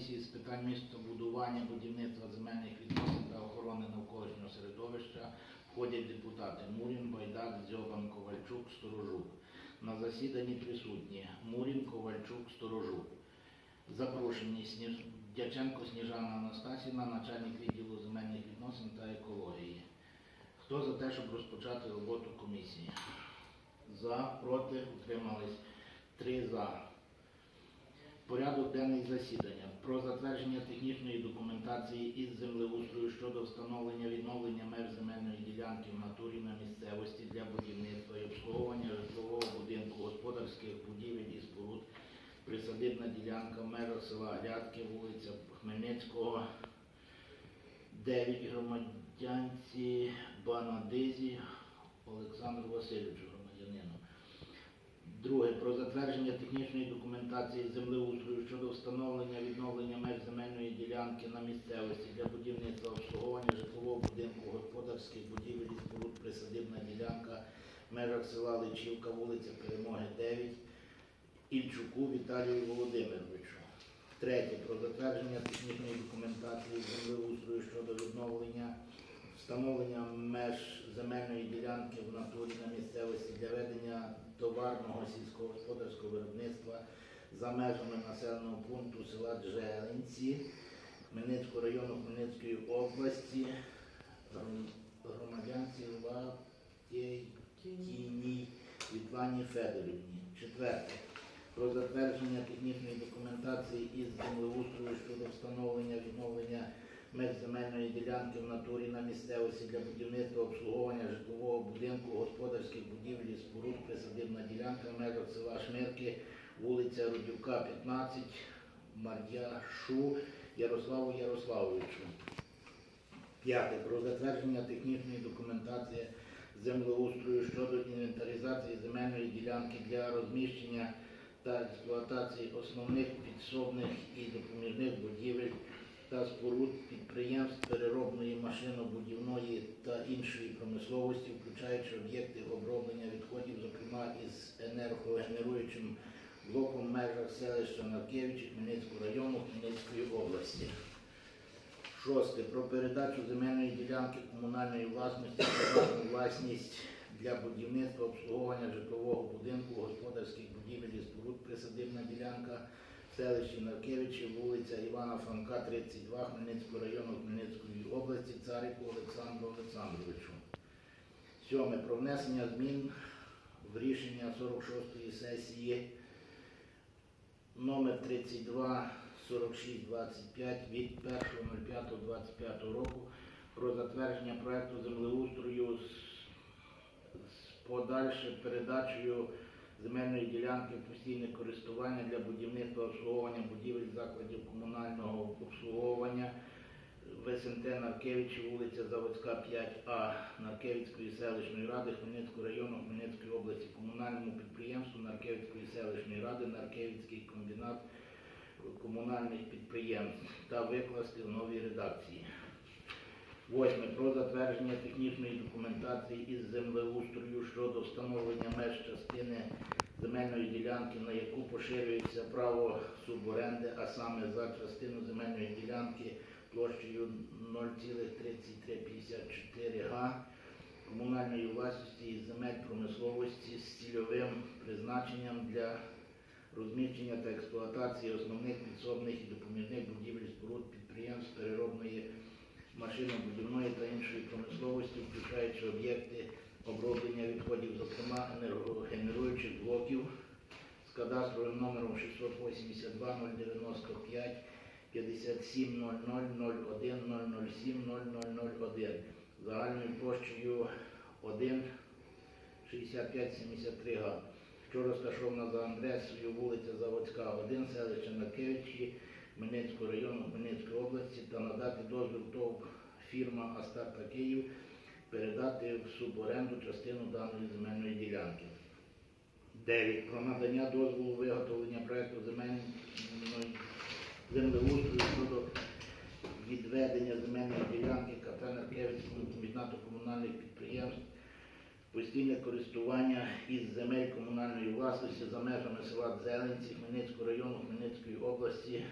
комісії з питань містобудування, будівництва земельних відносин та охорони навколишнього середовища входять депутати Мурін, Байдак, Дзьобан, Ковальчук, Сторожук. На засіданні присутні Мурін, Ковальчук, Сторожук. Запрошені Сніж... Дяченко Сніжана Анастасівна, начальник відділу земельних відносин та екології. Хто за те, щоб розпочати роботу комісії? За, проти, утримались. Три за. Порядок денний засідання про затвердження технічної документації із землеустрою щодо встановлення відновлення меж земельної ділянки в натурі на місцевості для будівництва і обслуговування житлового будинку, господарських будівель і споруд, присадибна ділянка в межах села Рядки, вулиця Хмельницького, 9 громадянці Банадизі. Олександру Васильовичу, громадянину. Друге. Про затвердження технічної документації землеустрою щодо встановлення відновлення меж земельної ділянки на місцевості для будівництва обслуговування житлового будинку, господарських будівель і споруд, присадибна ділянка в межах села Личівка, вулиця Перемоги 9, Ільчуку Віталію Володимировичу. Третє. Про затвердження технічної документації землеустрою щодо відновлення встановлення меж земельної ділянки в натурі на місцевості для ведення товарного сільськогосподарського виробництва за межами населеного пункту села Джелинці Хмельницького району Хмельницької області гром- громадянці Латєкіній Світлані Федорівні. Четверте. Про затвердження технічної документації із землеустрою щодо встановлення відновлення меж земельної ділянки в натурі на місцевості для будівництва обслуговування житлового будинку, присадибна ділянка межах села Шмирки, вулиця Рудюка, 15, Мардяшу Ярославу Ярославовичу. П'яте. Про затвердження технічної документації землеустрою щодо інвентаризації земельної ділянки для розміщення та експлуатації основних підсобних і допоміжних будівель та споруд підприємств переробної машинобудівної та іншої промисловості, включаючи об'єкти оброблення відходів, зокрема із енергогенеруючим блоком в межах селища Навкевичі Хмельницького району Хмельницької області. Шосте. Про передачу земельної ділянки комунальної власності приватну власність для будівництва обслуговування житлового будинку, господарських будівель і споруд присадибна ділянка селищі Наркевичі, вулиця Івана Франка, 32, Хмельницького району Хмельницької області, Царику Олександру Олександровичу. Сьоме. Про внесення змін в рішення 46-ї сесії номер 32 4625 від 1.05.25 року про затвердження проекту землеустрою з подальшою передачею земельної ділянки в постійне користування для будівництва обслуговування будівель закладів комунального обслуговування в СМТ Наркевичі, вулиця Заводська, 5А Наркевицької селищної ради Хмельницького району Хмельницької області, комунальному підприємству Наркевицької селищної ради, Наркевицький комбінат комунальних підприємств та викласти в новій редакції. Восьме. Про затвердження технічної документації із землеустрою щодо встановлення меж частини земельної ділянки, на яку поширюється право суборенди, а саме за частину земельної ділянки площею 0,3354 га комунальної власності із земель промисловості з цільовим призначенням для розміщення та експлуатації основних підсобних і допоміжних будівель споруд підприємств переробної машинобудівної та іншої промисловості, включаючи об'єкти оброблення відходів, зокрема енергогенеруючих блоків з кадастровим номером 682 095 57 00 01 007 0001 загальною площею 1 6573 га. Що розташована за адресою вулиця Заводська, 1, селище Накевичі, Хмельницького району Хмельницької області надати дозвіл ТОВ фірма Астарта Київ передати в суборенду частину даної земельної ділянки. 9. Про надання дозволу виготовлення проекту земельної землеустрою щодо відведення земельної ділянки КП Наркевицькому комбінату комунальних підприємств постійне користування із земель комунальної власності за межами села Зеленці Хмельницького району Хмельницької області